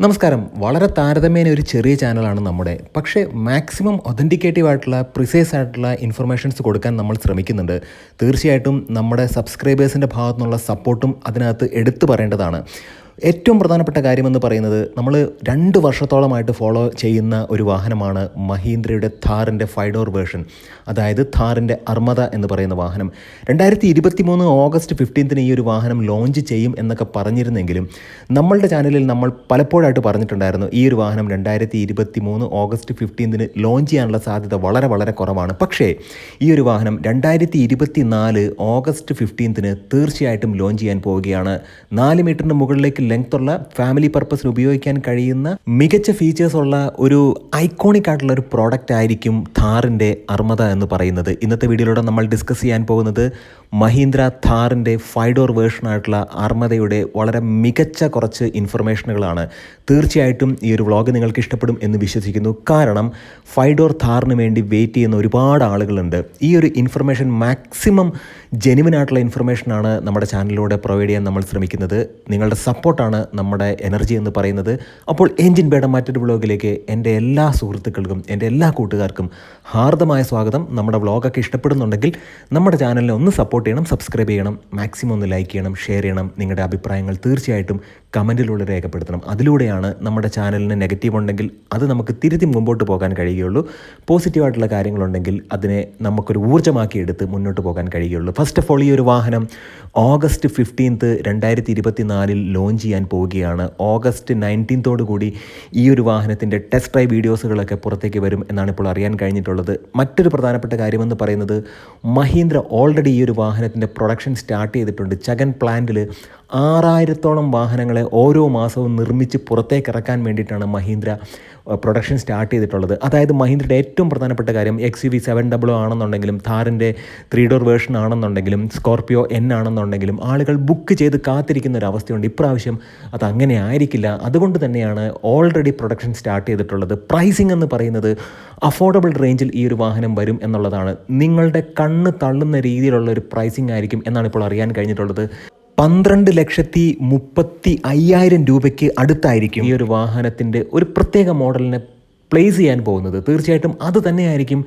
നമസ്കാരം. വളരെ താരതമ്യേന ഒരു ചെറിയ ചാനലാണ് നമ്മുടെ. പക്ഷേ മാക്സിമം ഒതന്റിക്കേറ്റീവ് ആയിട്ടുള്ള പ്രിസൈസ് ആയിട്ടുള്ള ഇൻഫർമേഷൻസ് കൊടുക്കാൻ നമ്മൾ ശ്രമിക്കുന്നുണ്ട്. തീർച്ചയായിട്ടും നമ്മുടെ സബ്സ്ക്രൈബേഴ്സിന്റെ ഭാഗത്തു നിന്നുള്ള സപ്പോർട്ടും അതിനകത്ത് എടുത്തു പറയേണ്ടതാണ്. ഏറ്റവും പ്രധാനപ്പെട്ട കാര്യമെന്ന് പറയുന്നത് നമ്മൾ രണ്ട് വർഷത്തോളമായിട്ട് ഫോളോ ചെയ്യുന്ന ഒരു വാഹനമാണ് മഹീന്ദ്രയുടെ ഥാറിന്റെ ഫൈഡോർ വേർഷൻ. അതായത് ഥാറിന്റെ അർമത എന്ന് പറയുന്ന വാഹനം. രണ്ടായിരത്തി ഇരുപത്തി മൂന്ന് ഓഗസ്റ്റ് ഫിഫ്റ്റീൻത്തിന് ഈ ഒരു വാഹനം ലോഞ്ച് ചെയ്യും എന്നൊക്കെ പറഞ്ഞിരുന്നെങ്കിലും നമ്മളുടെ ചാനലിൽ നമ്മൾ പലപ്പോഴായിട്ട് പറഞ്ഞിട്ടുണ്ടായിരുന്നു ഈ ഒരു വാഹനം രണ്ടായിരത്തി ഇരുപത്തി മൂന്ന് ഓഗസ്റ്റ് ഫിഫ്റ്റീൻത്തിന് ലോഞ്ച് ചെയ്യാനുള്ള സാധ്യത വളരെ വളരെ കുറവാണ്. പക്ഷേ ഈ ഒരു വാഹനം രണ്ടായിരത്തി ഇരുപത്തി നാല് ഓഗസ്റ്റ് ഫിഫ്റ്റീൻത്തിന് തീർച്ചയായിട്ടും ലോഞ്ച് ചെയ്യാൻ പോവുകയാണ്. നാല് മീറ്ററിന് മുകളിലേക്ക് ലെങ്ത് ഉള്ള ഫാമിലി പർപ്പസിന് ഉപയോഗിക്കാൻ കഴിയുന്ന മികച്ച ഫീച്ചേഴ്സ് ഉള്ള ഒരു ഐക്കോണിക് ആയിട്ടുള്ള ഒരു പ്രോഡക്റ്റ് ആയിരിക്കും ഥാറിന്റെ അർമ്മത എന്ന് പറയുന്നത്. ഇന്നത്തെ വീഡിയോയിലൂടെ നമ്മൾ ഡിസ്കസ് ചെയ്യാൻ പോകുന്നത് മഹീന്ദ്ര ഥാറിന്റെ ഫൈവ് ഡോർ വേർഷൻ ആയിട്ടുള്ള അർമതയുടെ വളരെ മികച്ച കുറച്ച് ഇൻഫർമേഷനുകളാണ് തീർച്ചയായിട്ടും ഈ ഒരു വ്ളോഗ് നിങ്ങൾക്ക് ഇഷ്ടപ്പെടും എന്ന് വിശ്വസിക്കുന്നു. കാരണം ഫൈവ് ഡോർ ഥാറിന് വേണ്ടി വെയിറ്റ് ചെയ്യുന്ന ഒരുപാട് ആളുകളുണ്ട്. ഈ ഒരു ഇൻഫർമേഷൻ മാക്സിമം ജെനുവിൻ ആയിട്ടുള്ള ഇൻഫർമേഷനാണ് നമ്മുടെ ചാനലിലൂടെ പ്രൊവൈഡ് ചെയ്യാൻ നമ്മൾ ശ്രമിക്കുന്നത്. നിങ്ങളുടെ സപ്പോർട്ടാണ് നമ്മുടെ എനർജി എന്ന് പറയുന്നത്. അപ്പോൾ എൻജിൻ ബേഡ മറ്റൊരു വ്ളോഗിലേക്ക് എന്റെ എല്ലാ സുഹൃത്തുക്കൾക്കും എന്റെ എല്ലാ കൂട്ടുകാർക്കും ഹാർദമായ സ്വാഗതം. നമ്മുടെ വ്ളോഗൊക്കെ ഇഷ്ടപ്പെടുന്നുണ്ടെങ്കിൽ നമ്മുടെ ചാനലിനെ ഒന്ന് സപ്പോർട്ട് ചെയ്യണം സബ്സ്ക്രൈബ് ചെയ്യണം മാക്സിമം ഒന്ന് ലൈക്ക് ചെയ്യണം ഷെയർ ചെയ്യണം നിങ്ങളുടെ അഭിപ്രായങ്ങൾ തീർച്ചയായിട്ടും കമന്റിലൂടെ രേഖപ്പെടുത്തണം. അതിലൂടെയാണ് നമ്മുടെ ചാനലിന് നെഗറ്റീവ് ഉണ്ടെങ്കിൽ അത് നമുക്ക് തിരുത്തി മുമ്പോട്ട് പോകാൻ കഴിയുകയുള്ളൂ. പോസിറ്റീവായിട്ടുള്ള കാര്യങ്ങളുണ്ടെങ്കിൽ അതിനെ നമുക്കൊരു ഊർജമാക്കി എടുത്ത് മുന്നോട്ട് പോകാൻ കഴിയുകയുള്ളൂ. ഫസ്റ്റ് ഓഫ് ഓൾ ഈ ഒരു വാഹനം ഓഗസ്റ്റ് ഫിഫ്റ്റീൻത്ത് രണ്ടായിരത്തി ഇരുപത്തി നാലിൽ ചെയ്യാൻ പോവുകയാണ്. ഓഗസ്റ്റ് നയന്റീൻത്തോടു കൂടി ഈ ഒരു വാഹനത്തിന്റെ ടെസ്റ്റ് ഡ്രൈവ് വീഡിയോസുകളൊക്കെ പുറത്തേക്ക് വരും എന്നാണ് ഇപ്പോൾ അറിയാൻ കഴിഞ്ഞിട്ടുള്ളത്. മറ്റൊരു പ്രധാനപ്പെട്ട കാര്യമെന്ന് പറയുന്നത് മഹീന്ദ്ര ഓൾറെഡി ഈ ഒരു വാഹനത്തിന്റെ പ്രൊഡക്ഷൻ സ്റ്റാർട്ട് ചെയ്തിട്ടുണ്ട്. ചകൻ പ്ലാന്റിൽ ആറായിരത്തോളം വാഹനങ്ങളെ ഓരോ മാസവും നിർമ്മിച്ച് പുറത്തേക്ക് ഇറക്കാൻ വേണ്ടിയിട്ടാണ് മഹീന്ദ്ര പ്രൊഡക്ഷൻ സ്റ്റാർട്ട് ചെയ്തിട്ടുള്ളത്. അതായത് മഹീന്ദ്രയുടെ ഏറ്റവും പ്രധാനപ്പെട്ട കാര്യം എക്സ് വി സെവൻ ഡബിൾ ആണെന്നുണ്ടെങ്കിലും ഥാറിന്റെ ത്രീ ഡോർ വേർഷൻ ആണെന്നുണ്ടെങ്കിലും സ്കോർപ്പിയോ എൻ ആണെന്നുണ്ടെങ്കിലും ആളുകൾ ബുക്ക് ചെയ്ത് കാത്തിരിക്കുന്ന ഒരു അവസ്ഥയുണ്ട്. ഇപ്രാവശ്യം അത് അങ്ങനെ ആയിരിക്കില്ല. അതുകൊണ്ട് തന്നെയാണ് ഓൾറെഡി പ്രൊഡക്ഷൻ സ്റ്റാർട്ട് ചെയ്തിട്ടുള്ളത്. പ്രൈസിംഗ് എന്ന് പറയുന്നത് അഫോർഡബിൾ റേഞ്ചിൽ ഈ ഒരു വാഹനം വരും എന്നുള്ളതാണ്. നിങ്ങളുടെ കണ്ണ് തള്ളുന്ന രീതിയിലുള്ള ഒരു പ്രൈസിംഗ് ആയിരിക്കും എന്നാണ് ഇപ്പോൾ അറിയാൻ കഴിഞ്ഞിട്ടുള്ളത്. പന്ത്രണ്ട് ലക്ഷത്തി മുപ്പത്തി അയ്യായിരം രൂപയ്ക്ക് അടുത്തായിരിക്കും ഈ ഒരു വാഹനത്തിന്റെ ഒരു പ്രത്യേക മോഡലിനെ പ്ലേസ് ചെയ്യാൻ പോകുന്നത്. തീർച്ചയായിട്ടും അത് തന്നെയായിരിക്കും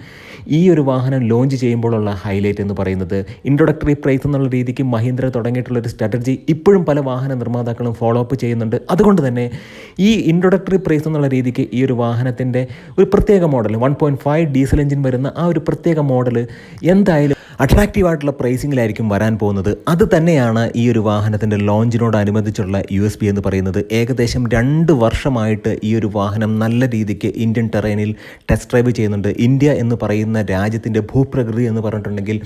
ഈ ഒരു വാഹനം ലോഞ്ച് ചെയ്യുമ്പോഴുള്ള ഹൈലൈറ്റ് എന്ന് പറയുന്നത്. ഇൻട്രൊഡക്ടറി പ്രൈസ് എന്നുള്ള രീതിക്ക് മഹീന്ദ്ര തുടങ്ങിയിട്ടുള്ള ഒരു സ്ട്രാറ്റജി ഇപ്പോഴും പല വാഹന നിർമ്മാതാക്കളും ഫോളോ അപ്പ് ചെയ്യുന്നുണ്ട്. അതുകൊണ്ട് തന്നെ ഈ ഇൻട്രൊഡക്ടറി പ്രൈസ് എന്നുള്ള രീതിക്ക് ഈ ഒരു വാഹനത്തിന്റെ ഒരു പ്രത്യേക model one point five diesel engine വരുന്ന ആ ഒരു പ്രത്യേക മോഡൽ എന്തായാലും അട്രാക്റ്റീവ് ആയിട്ടുള്ള പ്രൈസിങ്ങിലായിരിക്കും വരാൻ പോകുന്നത്. അത് തന്നെയാണ് ഈ ഒരു വാഹനത്തിന്റെ ലോഞ്ചിനോടനുബന്ധിച്ചുള്ള യു എസ് പി എന്ന് പറയുന്നത്. ഏകദേശം രണ്ട് വർഷമായിട്ട് ഈ ഒരു വാഹനം നല്ല രീതിക്ക് ഇന്ത്യൻ ടെറൈനിൽ ടെസ്റ്റ് ഡ്രൈവ് ചെയ്യുന്നുണ്ട്. ഇന്ത്യ എന്ന് പറയുന്ന രാജ്യത്തിന്റെ ഭൂപ്രകൃതി എന്ന് പറഞ്ഞിട്ടുണ്ടെങ്കിൽ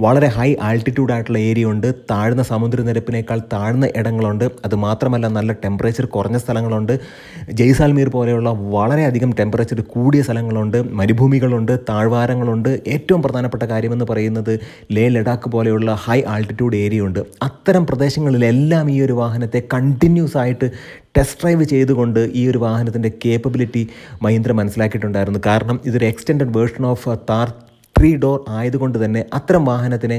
വളരെ ഹൈ ആൾട്ടിറ്റ്യൂഡ് ആയിട്ടുള്ള ഏരിയ ഉണ്ട്. താഴ്ന്ന സമുദ്രനിരപ്പിനേക്കാൾ താഴ്ന്ന ഇടങ്ങളുണ്ട്. അതുമാത്രമല്ല നല്ല ടെമ്പറേച്ചർ കുറഞ്ഞ സ്ഥലങ്ങളുണ്ട്. ജയ്സാൽമീർ പോലെയുള്ള വളരെയധികം ടെമ്പറേച്ചർ കൂടിയ സ്ഥലങ്ങളുണ്ട്. മരുഭൂമികളുണ്ട് താഴ്വാരങ്ങളുണ്ട്. ഏറ്റവും പ്രധാനപ്പെട്ട കാര്യമെന്ന് പറയുന്നത് ലേ ലഡാക്ക് പോലെയുള്ള ഹൈ ആൾട്ടിറ്റ്യൂഡ് ഏരിയ ഉണ്ട്. അത്തരം പ്രദേശങ്ങളിലെല്ലാം ഈ ഒരു വാഹനത്തെ കണ്ടിന്യൂസ് ആയിട്ട് ടെസ്റ്റ് ഡ്രൈവ് ചെയ്തുകൊണ്ട് ഈ ഒരു വാഹനത്തിന്റെ കേപ്പബിലിറ്റി മഹീന്ദ്ര മനസ്സിലാക്കിയിട്ടുണ്ടായിരുന്നു. കാരണം ഇതൊരു extend version of Thar three door ആയതുകൊണ്ട് തന്നെ അത്തരം വാഹനത്തിനെ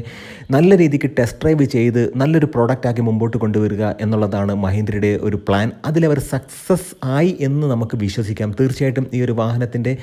നല്ല രീതിക്ക് ടെസ്റ്റ് ഡ്രൈവ് ചെയ്ത് നല്ലൊരു പ്രോഡക്റ്റാക്കി മുമ്പോട്ട് കൊണ്ടുവരിക എന്നുള്ളതാണ് മഹീന്ദ്രയുടെ ഒരു പ്ലാൻ അതിലവർ സക്സസ് ആയി എന്ന് നമുക്ക് വിശ്വസിക്കാം. തീർച്ചയായിട്ടും ഈ ഒരു വാഹനത്തിന്റെ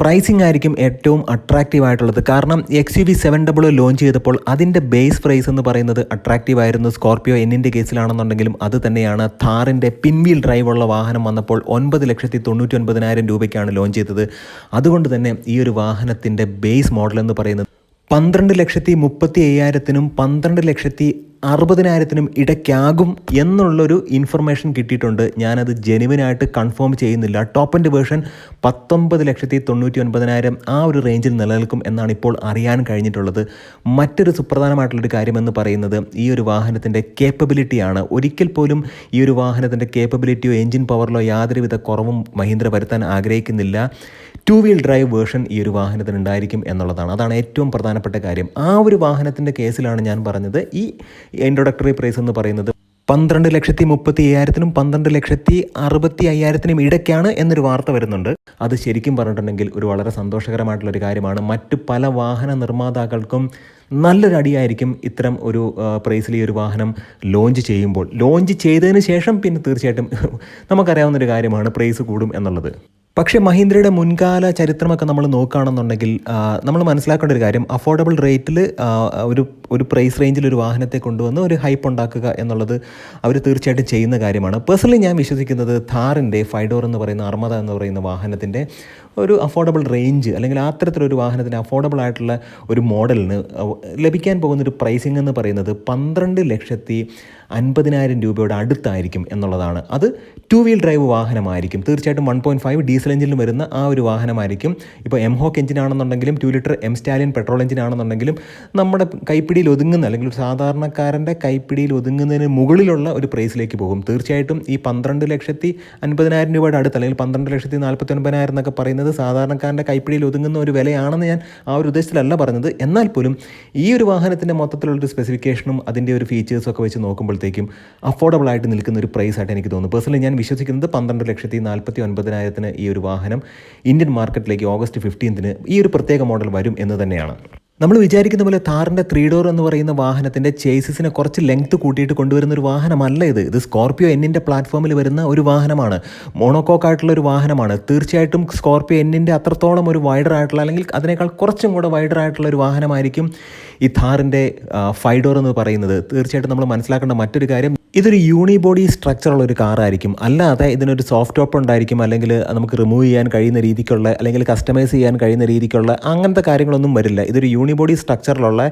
പ്രൈസിംഗ് ആയിരിക്കും ഏറ്റവും അട്രാക്റ്റീവ് ആയിട്ടുള്ളത്. കാരണം X U V seven double launch ചെയ്തപ്പോൾ അതിന്റെ ബേസ് പ്രൈസ് എന്ന് പറയുന്നത് അട്രാക്റ്റീവ് ആയിരുന്നു. സ്കോർപ്പിയോ എന്നിന്റെ കേസിലാണെന്നുണ്ടെങ്കിലും അത് തന്നെയാണ് ഥാറിന്റെ പിൻവീൽ ഡ്രൈവുള്ള വാഹനം വന്നപ്പോൾ ഒൻപത് ലക്ഷത്തി തൊണ്ണൂറ്റി ഒൻപതിനായിരം രൂപയ്ക്കാണ് ലോഞ്ച് ചെയ്തത്. അതുകൊണ്ട് തന്നെ ഈ ഒരു വാഹനത്തിന്റെ ബേസ് മോഡൽ എന്ന് പറയുന്നത് പന്ത്രണ്ട് ലക്ഷത്തി മുപ്പത്തി അയ്യായിരത്തിനും പന്ത്രണ്ട് ലക്ഷത്തി അറുപതിനായിരത്തിനും ഇടയ്ക്കാകും എന്നുള്ളൊരു ഇൻഫർമേഷൻ കിട്ടിയിട്ടുണ്ട്. ഞാനത് ജെനുവിനായിട്ട് കൺഫേം ചെയ്യുന്നില്ല. ടോപ്പ് ആൻഡ് വേർഷൻ പത്തൊമ്പത് ലക്ഷത്തി തൊണ്ണൂറ്റി ഒൻപതിനായിരം ആ ഒരു റേഞ്ചിൽ നിലനിൽക്കും എന്നാണ് ഇപ്പോൾ അറിയാൻ കഴിഞ്ഞിട്ടുള്ളത്. മറ്റൊരു സുപ്രധാനമായിട്ടുള്ളൊരു കാര്യമെന്ന് പറയുന്നത് ഈ ഒരു വാഹനത്തിന്റെ കേപ്പബിലിറ്റിയാണ് ഒരിക്കൽ പോലും ഈ ഒരു വാഹനത്തിന്റെ കേപ്പബിലിറ്റിയോ എഞ്ചിൻ പവറിലോ യാതൊരുവിധ കുറവും മഹീന്ദ്ര വരുത്താൻ ആഗ്രഹിക്കുന്നില്ല. ടു വീൽ ഡ്രൈവ് വേർഷൻ ഈ ഒരു വാഹനത്തിന് ഉണ്ടായിരിക്കും എന്നുള്ളതാണ്. അതാണ് ഏറ്റവും പ്രധാനപ്പെട്ട കാര്യം. ആ ഒരു വാഹനത്തിന്റെ കേസിലാണ് ഞാൻ പറഞ്ഞത്. ഈ ഇൻട്രൊഡക്ടറി പ്രൈസ് എന്ന് പറയുന്നത് പന്ത്രണ്ട് ലക്ഷത്തി മുപ്പത്തി അയ്യായിരത്തിനും പന്ത്രണ്ട് ലക്ഷത്തി അറുപത്തി അയ്യായിരത്തിനും ഇടയ്ക്കാണ് എന്നൊരു വാർത്ത വരുന്നുണ്ട്. അത് ശരിക്കും പറഞ്ഞിട്ടുണ്ടെങ്കിൽ ഒരു വളരെ സന്തോഷകരമായിട്ടുള്ള ഒരു കാര്യമാണ്. മറ്റ് പല വാഹന നിർമ്മാതാക്കൾക്കും നല്ലൊരു അടിയായിരിക്കും ഇത്തരം ഒരു പ്രൈസിൽ ഈ ഒരു വാഹനം ലോഞ്ച് ചെയ്യുമ്പോൾ. ലോഞ്ച് ചെയ്തതിന് ശേഷം പിന്നെ തീർച്ചയായിട്ടും നമുക്കറിയാവുന്നൊരു കാര്യമാണ് പ്രൈസ് കൂടും എന്നുള്ളത്. പക്ഷേ മഹീന്ദ്രയുടെ മുൻകാല ചരിത്രമൊക്കെ നമ്മൾ നോക്കുകയാണെന്നുണ്ടെങ്കിൽ നമ്മൾ മനസ്സിലാക്കേണ്ട ഒരു കാര്യം അഫോർഡബിൾ റേറ്റിൽ ഒരു ഒരു പ്രൈസ് റേഞ്ചിൽ ഒരു വാഹനത്തെ കൊണ്ടുവന്ന് ഒരു ഹൈപ്പ് ഉണ്ടാക്കുക എന്നുള്ളത് അവർ തീർച്ചയായിട്ടും ചെയ്യുന്ന കാര്യമാണ്. പേഴ്സണലി ഞാൻ വിശ്വസിക്കുന്നത് ഥാറിന്റെ ഫൈഡോർ എന്ന് പറയുന്ന അർമദ എന്ന് പറയുന്ന വാഹനത്തിന്റെ ഒരു അഫോർഡബിൾ റേഞ്ച് അല്ലെങ്കിൽ അത്തരത്തിലൊരു വാഹനത്തിന് അഫോർഡബിൾ ആയിട്ടുള്ള ഒരു മോഡലിന് ലഭിക്കാൻ പോകുന്ന ഒരു പ്രൈസിംഗ് എന്ന് പറയുന്നത് പന്ത്രണ്ട് ലക്ഷത്തി അൻപതിനായിരം രൂപയുടെ അടുത്തായിരിക്കും എന്നുള്ളതാണ്. അത് ടു വീൽ ഡ്രൈവ് വാഹനമായിരിക്കും. തീർച്ചയായിട്ടും വൺ പോയിന്റ് ഫൈവ് ഡീസൽ എഞ്ചിനിൽ വരുന്ന ആ ഒരു വാഹനമായിരിക്കും. ഇപ്പോൾ എം ഹോക്ക് എഞ്ചിൻ ആണെന്നുണ്ടെങ്കിലും two litre M stallion petrol engine ആണെന്നുണ്ടെങ്കിലും നമ്മുടെ കൈപ്പിടിയിൽ ഒതുങ്ങുന്ന അല്ലെങ്കിൽ ഒരു സാധാരണക്കാരന്റെ കൈപ്പിടിയിൽ ഒതുങ്ങുന്നതിന് മുകളിലുള്ള ഒരു പ്രൈസിലേക്ക് പോകും. തീർച്ചയായിട്ടും ഈ പന്ത്രണ്ട് ലക്ഷത്തി അൻപതിനായിരം രൂപയുടെ അടുത്ത് അല്ലെങ്കിൽ പന്ത്രണ്ട് ലക്ഷത്തി നാൽപ്പത്തി ഒൻപതിനായിരം എന്നൊക്കെ പറയുന്നത് സാധാരണക്കാരന്റെ കൈപ്പിടിയിൽ ഒതുങ്ങുന്ന ഒരു വിലയാണെന്ന് ഞാൻ ആ ഒരു ഉദ്ദേശത്തിലല്ല പറഞ്ഞത്. എന്നാൽ പോലും ഈ ഒരു വാഹനത്തിന്റെ മൊത്തത്തിലുള്ളൊരു സ്പെസിഫിക്കേഷനും അതിന്റെ ഒരു ഫീച്ചേഴ്സും ഒക്കെ വെച്ച് നോക്കുമ്പോഴത്തേക്കും അഫോർഡബിൾ ആയിട്ട് നിൽക്കുന്ന ഒരു പ്രൈസ് ആയിട്ട് എനിക്ക് തോന്നുന്നു. പേഴ്സണലി ഞാൻ വിശ്വസിക്കുന്നത് പന്ത്രണ്ട് ലക്ഷത്തി നാൽപ്പത്തി ഒൻപതിനായിരത്തിന് ഈ ഒരു വാഹനം ഇന്ത്യൻ മാർക്കറ്റിലേക്ക് ഓഗസ്റ്റ് ഫിഫ്റ്റീൻത്തിന് ഈ ഒരു പ്രത്യേക മോഡൽ വരും എന്ന് തന്നെയാണ്. നമ്മൾ വിചാരിക്കുന്ന പോലെ താറിന്റെ ത്രീ ഡോർ എന്ന് പറയുന്ന വാഹനത്തിന്റെ ചേസിസിനെ കുറച്ച് ലെങ്ത് കൂട്ടിയിട്ട് കൊണ്ടുവരുന്ന ഒരു വാഹനമല്ല ഇത്. ഇത് സ്കോർപ്പിയോ എന്നിന്റെ പ്ലാറ്റ്ഫോമിൽ വരുന്ന ഒരു വാഹനമാണ്. മോണോക്കോക്ക് ആയിട്ടുള്ള ഒരു വാഹനമാണ്. തീർച്ചയായിട്ടും സ്കോർപ്പിയോ എന്നിന്റെ അത്രത്തോളം ഒരു വൈഡർ ആയിട്ടുള്ള അല്ലെങ്കിൽ അതിനേക്കാൾ കുറച്ചും കൂടെ വൈഡർ ആയിട്ടുള്ള ഒരു വാഹനമായിരിക്കും ഈ താറിന്റെ ഡോർ എന്ന് പറയുന്നത്. തീർച്ചയായിട്ടും നമ്മൾ മനസ്സിലാക്കേണ്ട മറ്റൊരു കാര്യം ഇതൊരു യൂണിബോഡി സ്ട്രക്ചറുള്ള ഒരു കാറായിരിക്കും അല്ലാതെ ഇതിനൊരു സോഫ്റ്റ് ടോപ്പ് ഉണ്ടായിരിക്കും അല്ലെങ്കിൽ നമുക്ക് റിമൂവ് ചെയ്യാൻ കഴിയുന്ന രീതിക്കുള്ള അല്ലെങ്കിൽ കസ്റ്റമൈസ് ചെയ്യാൻ കഴിയുന്ന രീതിക്കുള്ള അങ്ങനത്തെ കാര്യങ്ങളൊന്നും വരില്ല. ഇതൊരു യൂണിബോഡി സ്ട്രക്ചറിലുള്ള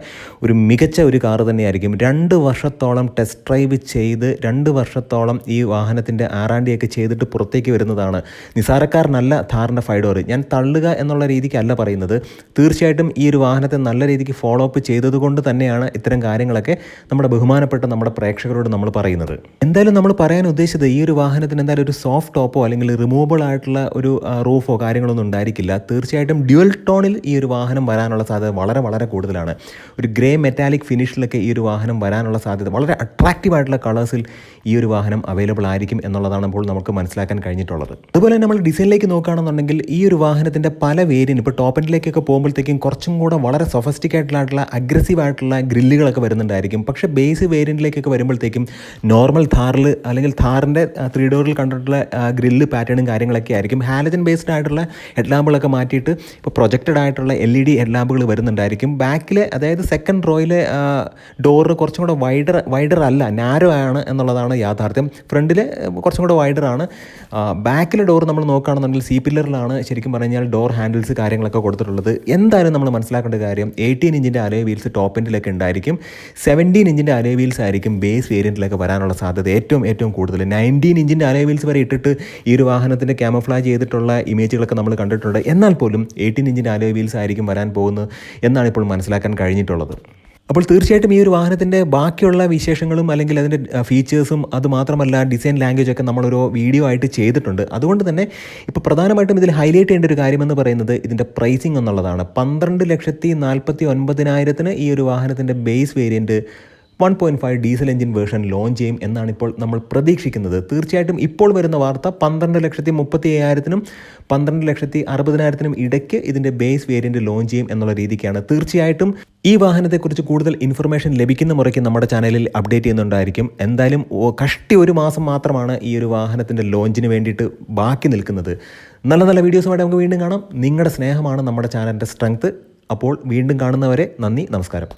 ഒരു മികച്ച ഒരു കാർ തന്നെയായിരിക്കും. രണ്ട് വർഷത്തോളം ടെസ്റ്റ് ഡ്രൈവ് ചെയ്ത് രണ്ട് വർഷത്തോളം ഈ വാഹനത്തിന്റെ ആറാണ്ടിയൊക്കെ ചെയ്തിട്ട് പുറത്തേക്ക് വരുന്നതാണ്. നിസാരക്കാരനല്ല ധാറിന്റെ ഫൈഡോർ ഞാൻ തള്ളുക എന്നുള്ള രീതിക്കല്ല പറയുന്നത്. തീർച്ചയായിട്ടും ഈ ഒരു വാഹനത്തെ നല്ല രീതിക്ക് ഫോളോ അപ്പ് ചെയ്തതുകൊണ്ട് തന്നെയാണ് ഇത്തരം കാര്യങ്ങളൊക്കെ നമ്മുടെ ബഹുമാനപ്പെട്ട നമ്മുടെ പ്രേക്ഷകരോട് നമ്മൾ പറയുന്നത്. പറയുന്നത് എന്തായാലും നമ്മൾ പറയാൻ ഉദ്ദേശിച്ചത് ഈ ഒരു വാഹനത്തിന് എന്തായാലും ഒരു സോഫ്റ്റ് ടോപ്പോ അല്ലെങ്കിൽ റിമൂവബിൾ ആയിട്ടുള്ള ഒരു റൂഫോ കാര്യങ്ങളൊന്നും ഉണ്ടായിരിക്കില്ല. തീർച്ചയായിട്ടും ഡ്യുവൽ ടോണിൽ ഈ ഒരു വാഹനം വരാനുള്ള സാധ്യത വളരെ വളരെ കൂടുതലാണ്. ഒരു ഗ്രേ മെറ്റാലിക് ഫിനിഷിലൊക്കെ ഈ ഒരു വാഹനം വരാനുള്ള സാധ്യത വളരെ അട്രാക്റ്റീവ് ആയിട്ടുള്ള കളേഴ്സിൽ ഈ ഒരു വാഹനം അവൈലബിൾ ആയിരിക്കും എന്നുള്ളതാണ് ഇപ്പോൾ നമുക്ക് മനസ്സിലാക്കാൻ കഴിഞ്ഞിട്ടുള്ളത്. അതുപോലെ നമ്മൾ ഡിസൈനിലേക്ക് നോക്കുകയാണെന്നുണ്ടെങ്കിൽ ഈ ഒരു വാഹനത്തിന്റെ പല വേരിയൻ ഇപ്പോൾ ടോപ്പ് എൻഡിലേക്കൊക്കെ പോകുമ്പോഴത്തേക്കും കുറച്ചും കൂടെ വളരെ സൊഫസ്റ്റിക്കേറ്റഡ് ആയിട്ടുള്ള അഗ്രസീവ് ആയിട്ടുള്ള ഗ്രില്ലുകളൊക്കെ വരുന്നുണ്ടായിരിക്കും. പക്ഷേ ബേസ് വേരിയന്റിലേക്കൊക്കെ വരുമ്പോഴത്തേക്കും നോർമൽ ഥാറിൽ അല്ലെങ്കിൽ ഥാറിന്റെ ത്രീ ഡോറിൽ കണ്ടിട്ടുള്ള ഗ്രില്ല് പാറ്റേണും കാര്യങ്ങളൊക്കെ ആയിരിക്കും. ഹാലജൻ ബേസ്ഡ് ആയിട്ടുള്ള ഹെഡ് ലാമ്പുകളൊക്കെ മാറ്റിയിട്ട് ഇപ്പോൾ പ്രൊജക്റ്റഡ് ആയിട്ടുള്ള എൽ ഇ ഡി ഹെഡ് ലാമ്പുകൾ വരുന്നുണ്ടായിരിക്കും. ബാക്കിൽ അതായത് സെക്കൻഡ് റോയിലെ ഡോർ കുറച്ചും കൂടെ വൈഡർ വൈഡർ അല്ല നാരോ ആണ് എന്നുള്ളതാണ് യാഥാർത്ഥ്യം. ഫ്രണ്ടിൽ കുറച്ചും കൂടെ വൈഡർ ആണ്. ബാക്കിലെ ഡോർ നമ്മൾ നോക്കുകയാണെന്നുണ്ടെങ്കിൽ സി പില്ലറിലാണ് ശരിക്കും പറഞ്ഞാൽ ഡോർ ഹാൻഡിൽസ് കാര്യങ്ങളൊക്കെ കൊടുത്തിട്ടുള്ളത്. എന്തായാലും നമ്മൾ മനസ്സിലാക്കേണ്ട കാര്യം എയ്റ്റീൻ ഇഞ്ചിന്റെ അലേ വീൽസ് ടോപ്പ് എൻഡിലൊക്കെ ഉണ്ടായിരിക്കും. സെവന്റീൻ ഇഞ്ചിന്റെ അലേ വീൽസ് ആയിരിക്കും ബേസ് വേരിയന്റിലൊക്കെ വരാനുള്ള സാധ്യത ഏറ്റവും ഏറ്റവും കൂടുതൽ. നയന്റീൻ ഇഞ്ചിന്റെ അലേ വീൽസ് വരെ ഇട്ടിട്ട് ഈ ഒരു വാഹനത്തിന്റെ ക്യാമഫ്ലാജ് ചെയ്തിട്ടുള്ള ഇമേജുകളൊക്കെ നമ്മൾ കണ്ടിട്ടുണ്ട്. എന്നാൽ പോലും എയ്റ്റീൻ ഇഞ്ചിന്റെ അലേ വീൽസ് ആയിരിക്കും വരാൻ പോകുന്നത് എന്നാണ് ഇപ്പോൾ മനസ്സിലാക്കാൻ കഴിഞ്ഞിട്ടുള്ളത്. അപ്പോൾ തീർച്ചയായിട്ടും ഈ ഒരു വാഹനത്തിന്റെ ബാക്കിയുള്ള വിശേഷങ്ങളും അല്ലെങ്കിൽ അതിന്റെ ഫീച്ചേഴ്സും അതുമാത്രമല്ല ഡിസൈൻ ലാംഗ്വേജ് ഒക്കെ നമ്മളൊരു വീഡിയോ ആയിട്ട് ചെയ്തിട്ടുണ്ട്. അതുകൊണ്ട് തന്നെ ഇപ്പോൾ പ്രധാനമായിട്ടും ഇതിൽ ഹൈലൈറ്റ് ചെയ്യേണ്ട ഒരു കാര്യമെന്ന് പറയുന്നത് ഇതിന്റെ പ്രൈസിംഗ് എന്നുള്ളതാണ്. പന്ത്രണ്ട് ലക്ഷത്തി നാൽപ്പത്തി ഒൻപതിനായിരത്തിന് ഈ ഒരു വാഹനത്തിന്റെ base variant one point five diesel engine version launch ചെയ്യും എന്നാണ് ഇപ്പോൾ നമ്മൾ പ്രതീക്ഷിക്കുന്നത്. തീർച്ചയായിട്ടും ഇപ്പോൾ വരുന്ന വാർത്ത പന്ത്രണ്ട് ലക്ഷത്തി മുപ്പത്തി അയ്യായിരത്തിനും പന്ത്രണ്ട് ലക്ഷത്തി അറുപതിനായിരത്തിനും ഇടയ്ക്ക് ഇതിന്റെ ബേസ് വേരിയന്റ് ലോഞ്ച് ചെയ്യും എന്നുള്ള രീതിക്കാണ്. തീർച്ചയായിട്ടും ഈ വാഹനത്തെക്കുറിച്ച് കൂടുതൽ ഇൻഫർമേഷൻ ലഭിക്കുന്ന മുറയ്ക്ക് നമ്മുടെ ചാനലിൽ അപ്ഡേറ്റ് ചെയ്യുന്നുണ്ടായിരിക്കും. എന്തായാലും കഷ്ടി ഒരു മാസം മാത്രമാണ് ഈ ഒരു വാഹനത്തിന്റെ ലോഞ്ചിന് വേണ്ടിയിട്ട് ബാക്കി നിൽക്കുന്നത്. നല്ല നല്ല വീഡിയോസുമായിട്ട് നമുക്ക് വീണ്ടും കാണാം. നിങ്ങളുടെ സ്നേഹമാണ് നമ്മുടെ ചാനലിന്റെ സ്ട്രെങ്ത് അപ്പോൾ വീണ്ടും കാണുന്നവരെ നന്ദി നമസ്കാരം.